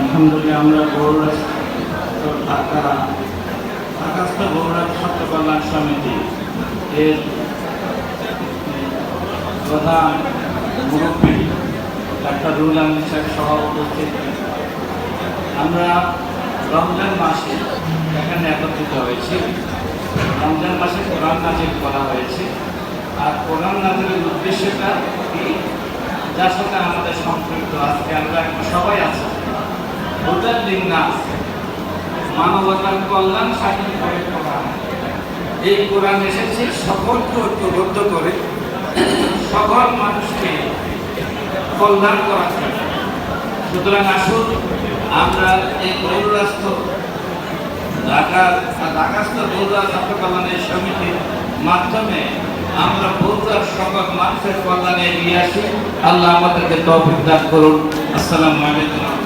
আলহামদুলিল্লাহ, আমরা গৌরাজ ঢাকা ঢাকাস্থ গৌরাজ ছাত্র কল্যাণ সমিতি এর প্রধান মুরব্বী ডাক্তার রুল আলম সাহেব সহ উপস্থিত। আমরা রমজান মাসে এখানে একত্রিত হয়েছি। রমজান মাসে কোরআন নাজিল করা হয়েছে। আর কোরআন নাজিলের উদ্দেশ্যটা কি? যার সাথে আমাদের সম্পৃক্ত আজকে আমরা এখন সবাই আছি মানবতার কল্যাণ সাধন করে কোরআন। এই কোরআন এসেছে করে সকল মানুষকে কল্যাণ করার জন্য। সুতরাং আসুন আমরা এই ঢাকার ঢাকাস্থ বৌদ্ধা ছাত্র কল্যাণের সমিতির মাধ্যমে আমরা বৌদ্ধার সকল মানুষের কল্যাণে এগিয়ে আসি। আল্লাহ আমাদেরকে তৌফিক দান করুন। আসসালামু আলাইকুম।